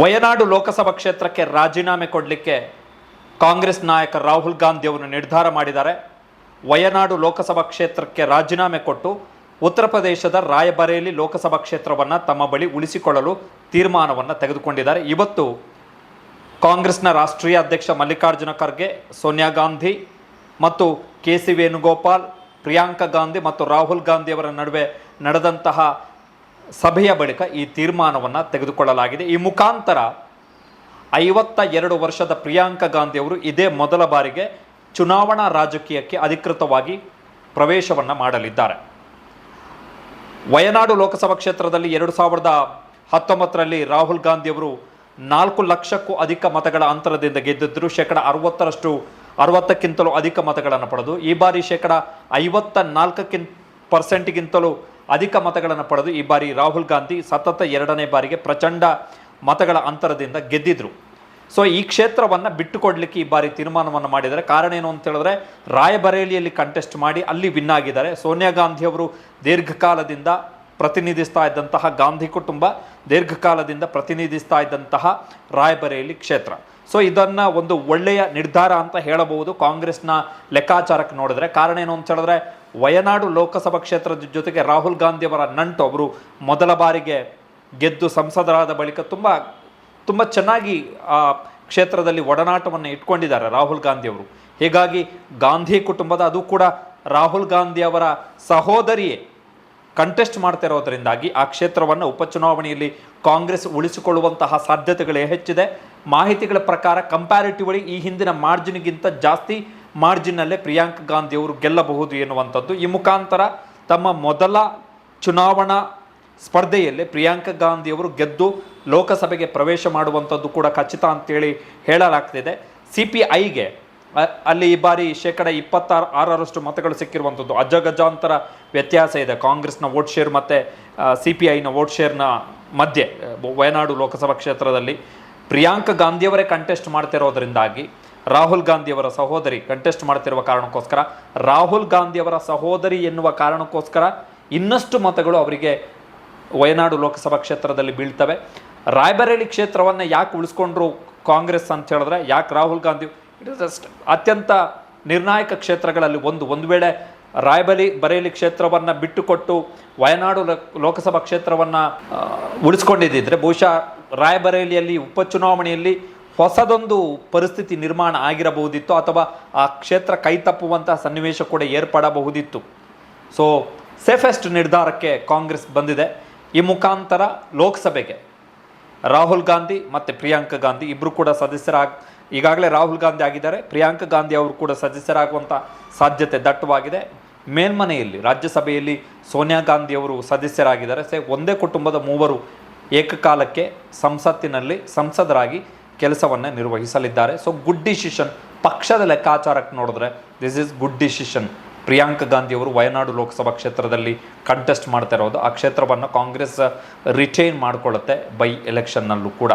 ವಯನಾಡು ಲೋಕಸಭಾ ಕ್ಷೇತ್ರಕ್ಕೆ ರಾಜೀನಾಮೆ ಕೊಡಲಿಕ್ಕೆ ಕಾಂಗ್ರೆಸ್ ನಾಯಕ ರಾಹುಲ್ ಗಾಂಧಿ ಅವರು ನಿರ್ಧಾರ ಮಾಡಿದ್ದಾರೆ. ವಯನಾಡು ಲೋಕಸಭಾ ಕ್ಷೇತ್ರಕ್ಕೆ ರಾಜೀನಾಮೆ ಕೊಟ್ಟು ಉತ್ತರ ಪ್ರದೇಶದ ರಾಯಬರೇಲಿ ಲೋಕಸಭಾ ಕ್ಷೇತ್ರವನ್ನು ತಮ್ಮ ಬಳಿ ಉಳಿಸಿಕೊಳ್ಳಲು ತೀರ್ಮಾನವನ್ನು ತೆಗೆದುಕೊಂಡಿದ್ದಾರೆ. ಇವತ್ತು ಕಾಂಗ್ರೆಸ್ನ ರಾಷ್ಟ್ರೀಯ ಅಧ್ಯಕ್ಷ ಮಲ್ಲಿಕಾರ್ಜುನ ಖರ್ಗೆ, ಸೋನಿಯಾ ಗಾಂಧಿ ಮತ್ತು ಕೆ ಸಿ ವೇಣುಗೋಪಾಲ್, ಪ್ರಿಯಾಂಕಾ ಗಾಂಧಿ ಮತ್ತು ರಾಹುಲ್ ಗಾಂಧಿ ಅವರ ನಡುವೆ ನಡೆದಂತಹ ಸಭೆಯ ಬಳಿಕ ಈ ತೀರ್ಮಾನವನ್ನು ತೆಗೆದುಕೊಳ್ಳಲಾಗಿದೆ. ಈ ಮುಖಾಂತರ ಐವತ್ತ ಎರಡು ವರ್ಷದ ಪ್ರಿಯಾಂಕಾ ಗಾಂಧಿ ಅವರು ಇದೇ ಮೊದಲ ಬಾರಿಗೆ ಚುನಾವಣಾ ರಾಜಕೀಯಕ್ಕೆ ಅಧಿಕೃತವಾಗಿ ಪ್ರವೇಶವನ್ನು ಮಾಡಲಿದ್ದಾರೆ. ವಯನಾಡು ಲೋಕಸಭಾ ಕ್ಷೇತ್ರದಲ್ಲಿ ಎರಡು ಸಾವಿರದ ಹತ್ತೊಂಬತ್ತರಲ್ಲಿ ರಾಹುಲ್ ಗಾಂಧಿಯವರು ನಾಲ್ಕು ಲಕ್ಷಕ್ಕೂ ಅಧಿಕ ಮತಗಳ ಅಂತರದಿಂದ ಗೆದ್ದಿದ್ದರು. ಶೇಕಡ ಅರವತ್ತರಷ್ಟು, ಅರವತ್ತಕ್ಕಿಂತಲೂ ಅಧಿಕ ಮತಗಳನ್ನು ಪಡೆದು, ಈ ಬಾರಿ ಶೇಕಡ ಐವತ್ತ ನಾಲ್ಕಕ್ಕಿಂತ ಪರ್ಸೆಂಟ್ಗಿಂತಲೂ ಅಧಿಕ ಮತಗಳನ್ನು ಪಡೆದು ಈ ಬಾರಿ ರಾಹುಲ್ ಗಾಂಧಿ ಸತತ ಎರಡನೇ ಬಾರಿಗೆ ಪ್ರಚಂಡ ಮತಗಳ ಅಂತರದಿಂದ ಗೆದ್ದಿದ್ರು. ಸೊ ಈ ಕ್ಷೇತ್ರವನ್ನು ಬಿಟ್ಟುಕೊಡ್ಲಿಕ್ಕೆ ಈ ಬಾರಿ ತೀರ್ಮಾನವನ್ನು ಮಾಡಿದರೆ ಕಾರಣ ಏನು ಅಂತ ಹೇಳಿದ್ರೆ, ರಾಯಬರೇಲಿಯಲ್ಲಿ ಕಂಟೆಸ್ಟ್ ಮಾಡಿ ಅಲ್ಲಿ ವಿನ್ ಆಗಿದ್ದಾರೆ. ಸೋನಿಯಾ ಗಾಂಧಿಯವರು ದೀರ್ಘಕಾಲದಿಂದ ಪ್ರತಿನಿಧಿಸ್ತಾ ಇದ್ದಂತಹ ಗಾಂಧಿ ಕುಟುಂಬ, ದೀರ್ಘಕಾಲದಿಂದ ಪ್ರತಿನಿಧಿಸ್ತಾ ಇದ್ದಂತಹ ರಾಯಬರೇಲಿ ಕ್ಷೇತ್ರ. ಸೊ ಇದನ್ನು ಒಂದು ಒಳ್ಳೆಯ ನಿರ್ಧಾರ ಅಂತ ಹೇಳಬಹುದು. ಕಾಂಗ್ರೆಸ್ನ ಲೆಕ್ಕಾಚಾರಕ್ಕೆ ನೋಡಿದ್ರೆ, ಕಾರಣ ಏನು ಅಂತ ಹೇಳಿದ್ರೆ ವಯನಾಡು ಲೋಕಸಭಾ ಕ್ಷೇತ್ರದ ಜೊತೆಗೆ ರಾಹುಲ್ ಗಾಂಧಿಯವರ ನಂಟು. ಅವರು ಮೊದಲ ಬಾರಿಗೆ ಗೆದ್ದು ಸಂಸದರಾದ ಬಳಿಕ ತುಂಬ ತುಂಬ ಚೆನ್ನಾಗಿ ಆ ಕ್ಷೇತ್ರದಲ್ಲಿ ಒಡನಾಟವನ್ನು ಇಟ್ಕೊಂಡಿದ್ದಾರೆ ರಾಹುಲ್ ಗಾಂಧಿ ಅವರು ಹೀಗಾಗಿ ಗಾಂಧಿ ಕುಟುಂಬದ, ಅದು ಕೂಡ ರಾಹುಲ್ ಗಾಂಧಿ ಅವರ ಸಹೋದರಿಯೇ ಕಂಟೆಸ್ಟ್ ಮಾಡ್ತಾ ಇರೋದರಿಂದಾಗಿ ಆ ಕ್ಷೇತ್ರವನ್ನು ಉಪಚುನಾವಣೆಯಲ್ಲಿ ಕಾಂಗ್ರೆಸ್ ಉಳಿಸಿಕೊಳ್ಳುವಂತಹ ಸಾಧ್ಯತೆಗಳೇ ಹೆಚ್ಚಿದೆ. ಮಾಹಿತಿಗಳ ಪ್ರಕಾರ ಕಂಪ್ಯಾರಿಟಿವ್ಲಿ ಈ ಹಿಂದಿನ ಮಾರ್ಜಿನ್ಗಿಂತ ಜಾಸ್ತಿ ಮಾರ್ಜಿನ್ನಲ್ಲೇ ಪ್ರಿಯಾಂಕ್ ಗಾಂಧಿ ಅವರು ಗೆಲ್ಲಬಹುದು ಎನ್ನುವಂಥದ್ದು. ಈ ಮುಖಾಂತರ ತಮ್ಮ ಮೊದಲ ಚುನಾವಣಾ ಸ್ಪರ್ಧೆಯಲ್ಲಿ ಪ್ರಿಯಾಂಕ ಗಾಂಧಿ ಅವರು ಗೆದ್ದು ಲೋಕಸಭೆಗೆ ಪ್ರವೇಶ ಮಾಡುವಂಥದ್ದು ಕೂಡ ಖಚಿತ ಅಂತೇಳಿ ಹೇಳಲಾಗ್ತಿದೆ. ಸಿ ಪಿ ಐಗೆ ಅಲ್ಲಿ ಈ ಬಾರಿ ಶೇಕಡ ಇಪ್ಪತ್ತಾರು, ಆರರಷ್ಟು ಮತಗಳು ಸಿಕ್ಕಿರುವಂಥದ್ದು. ಅಜಗಜಾಂತರ ವ್ಯತ್ಯಾಸ ಇದೆ. ಕಾಂಗ್ರೆಸ್ನ ವೋಟ್ ಶೇರ್ ಮತ್ತು ಸಿ ಪಿ ಐನ ವೋಟ್ ಶೇರ್ನ ಮಧ್ಯೆ ವಯನಾಡು ಲೋಕಸಭಾ ಕ್ಷೇತ್ರದಲ್ಲಿ. ಪ್ರಿಯಾಂಕ ಗಾಂಧಿಯವರೇ ಕಂಟೆಸ್ಟ್ ಮಾಡ್ತಿರೋದ್ರಿಂದಾಗಿ ರಾಹುಲ್ ಗಾಂಧಿಯವರ ಸಹೋದರಿ ಕಂಟೆಸ್ಟ್ ಮಾಡ್ತಿರುವ ಕಾರಣಕ್ಕೋಸ್ಕರ, ರಾಹುಲ್ ಗಾಂಧಿಯವರ ಸಹೋದರಿ ಎನ್ನುವ ಕಾರಣಕ್ಕೋಸ್ಕರ ಇನ್ನಷ್ಟು ಮತಗಳು ಅವರಿಗೆ ವಯನಾಡು ಲೋಕಸಭಾ ಕ್ಷೇತ್ರದಲ್ಲಿ ಬೀಳ್ತವೆ. ರಾಯಬರೇಲಿ ಕ್ಷೇತ್ರವನ್ನು ಯಾಕೆ ಉಳಿಸ್ಕೊಂಡ್ರು ಕಾಂಗ್ರೆಸ್ ಅಂತ ಹೇಳಿದ್ರೆ, ಯಾಕೆ Rahul Gandhi it is just ಅತ್ಯಂತ ನಿರ್ಣಾಯಕ ಕ್ಷೇತ್ರಗಳಲ್ಲಿ ಒಂದು. ಒಂದು ವೇಳೆ ರಾಯಬಲಿ ಬರೇಲಿ ಕ್ಷೇತ್ರವನ್ನು ಬಿಟ್ಟುಕೊಟ್ಟು ವಯನಾಡು ಲೋಕ್- ಲೋಕಸಭಾ ಕ್ಷೇತ್ರವನ್ನು ಉಳಿಸ್ಕೊಂಡಿದ್ದಿದ್ರೆ, ಬಹುಶಃ ರಾಯಬರೇಲಿಯಲ್ಲಿ ಉಪಚುನಾವಣೆಯಲ್ಲಿ ಹೊಸದೊಂದು ಪರಿಸ್ಥಿತಿ ನಿರ್ಮಾಣ ಆಗಿರಬಹುದಿತ್ತು ಅಥವಾ ಆ ಕ್ಷೇತ್ರ ಕೈತಪ್ಪುವಂತಹ ಸನ್ನಿವೇಶ ಕೂಡ ಏರ್ಪಡಬಹುದಿತ್ತು. ಸೊ ಸೇಫೆಸ್ಟ್ ನಿರ್ಧಾರಕ್ಕೆ ಕಾಂಗ್ರೆಸ್ ಬಂದಿದೆ. ಈ ಮುಖಾಂತರ ಲೋಕಸಭೆಗೆ ರಾಹುಲ್ ಗಾಂಧಿ ಮತ್ತು ಪ್ರಿಯಾಂಕಾ ಗಾಂಧಿ ಇಬ್ಬರು ಕೂಡ ಸದಸ್ಯರಾಗ, ಈಗಾಗಲೇ ರಾಹುಲ್ ಗಾಂಧಿ ಆಗಿದ್ದಾರೆ. ಪ್ರಿಯಾಂಕಾ ಗಾಂಧಿ ಅವರು ಕೂಡ ಸದಸ್ಯರಾಗುವಂಥ ಸಾಧ್ಯತೆ ದಟ್ಟವಾಗಿದೆ. ಮೇಲ್ಮನೆಯಲ್ಲಿ, ರಾಜ್ಯಸಭೆಯಲ್ಲಿ ಸೋನಿಯಾ ಗಾಂಧಿ ಅವರು ಸದಸ್ಯರಾಗಿದ್ದಾರೆ. ಸೇ, ಒಂದೇ ಕುಟುಂಬದ ಮೂವರು ಏಕಕಾಲಕ್ಕೆ ಸಂಸತ್ತಿನಲ್ಲಿ ಸಂಸದರಾಗಿ ಕೆಲಸವನ್ನು ನಿರ್ವಹಿಸಲಿದ್ದಾರೆ. ಸೊ ಗುಡ್ ಡಿಸಿಷನ್ ಪಕ್ಷದ ಲೆಕ್ಕಾಚಾರಕ್ಕೆ ನೋಡಿದ್ರೆ this is good decision Priyanka ಗಾಂಧಿಯವರು ವಯನಾಡು ಲೋಕಸಭಾ ಕ್ಷೇತ್ರದಲ್ಲಿ ಕಂಟೆಸ್ಟ್ ಮಾಡ್ತಾ ಇರೋದು. ಆ ಕ್ಷೇತ್ರವನ್ನು ಕಾಂಗ್ರೆಸ್ ರಿಟೈನ್ ಮಾಡಿಕೊಳ್ಳುತ್ತೆ ಬೈ ಎಲೆಕ್ಷನ್ನಲ್ಲೂ ಕೂಡ.